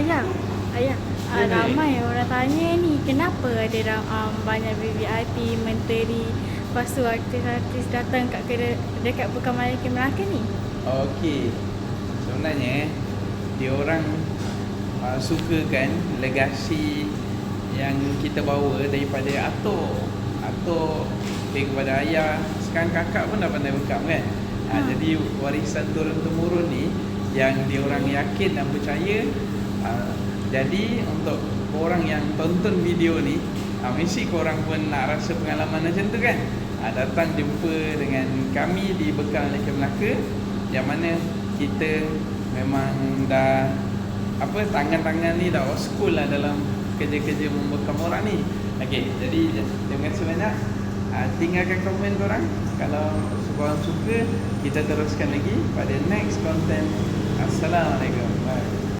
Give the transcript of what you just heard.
ayah. Ayah. Uh, Ya, baik. ramai orang tanya ni kenapa ada ra- um, banyak VVIP, menteri, lepas tu artis-artis datang kat kedai dekat Pekan Malaya Melaka ni. Okey. Sebenarnya dia orang uh, sukakan legasi yang kita bawa daripada atuk. Atuk dia kepada ayah. Sekarang kakak pun dah pandai bekam kan. Ha, Hmm. jadi warisan turun temurun ni yang dia orang yakin dan percaya uh, jadi untuk orang yang tonton video ni uh, mesti korang pun nak rasa pengalaman macam tu kan? Uh, datang jumpa dengan kami di Bekal Malaysia Melaka yang mana kita memang dah apa tangan-tangan ni dah old school lah dalam kerja-kerja membekam orang ni. Okey, jadi terima kasih banyak. Uh, tinggalkan komen korang. Kalau korang suka kita teruskan lagi pada next content. Assalamualaikum